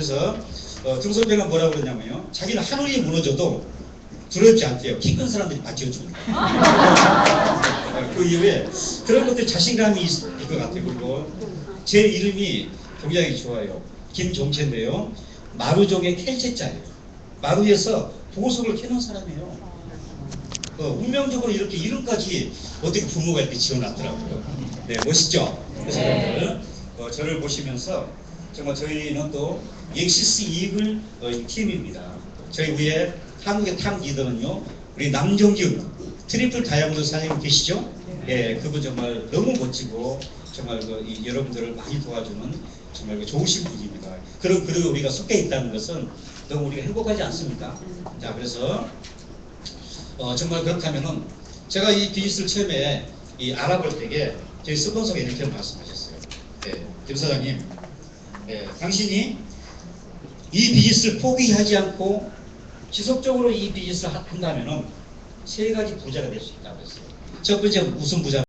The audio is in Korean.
그래서 어, 등소장은 뭐라고 그러냐면요. 자기는 하늘이 무너져도 두렵지 않대요. 키 큰 사람들이 받쳐줍니다. 어, 그 이후에 그런 것들 자신감이 있을 것 같아요. 그리고 제 이름이 굉장히 좋아요. 김종채인데요. 마루족의 켈체자예요. 마루에서 보석을 캐는 사람이에요. 어, 운명적으로 이렇게 이름까지 어떻게 부모가 이렇게 지어놨더라고요. 네, 멋있죠? 그래서 여러분들, 어, 저를 보시면서 정말 저희는 또 엑시스 이글 어, 이 팀입니다. 저희 위에 한국의 탑 리더는요, 우리 남정규 트리플 다이아몬드 사장님 계시죠? 예, 그분 정말 너무 멋지고 정말 그 이 여러분들을 많이 도와주는 정말 그 좋으신 분입니다. 그리고, 그리고 우리가 속해 있다는 것은 너무 우리가 행복하지 않습니까? 자, 그래서 어, 정말 그렇다면은 제가 이 비즈니스를 처음에 이 알아볼 때에 저희 스폰서가 이렇게 말씀하셨어요. 네, 김 사장님, 네, 당신이 이 비즈니스를 포기하지 않고 지속적으로 이 비즈니스를 하- 한다면 은 세 가지 부자가 될 수 있다고 했어요. 첫 번째 무슨 부자?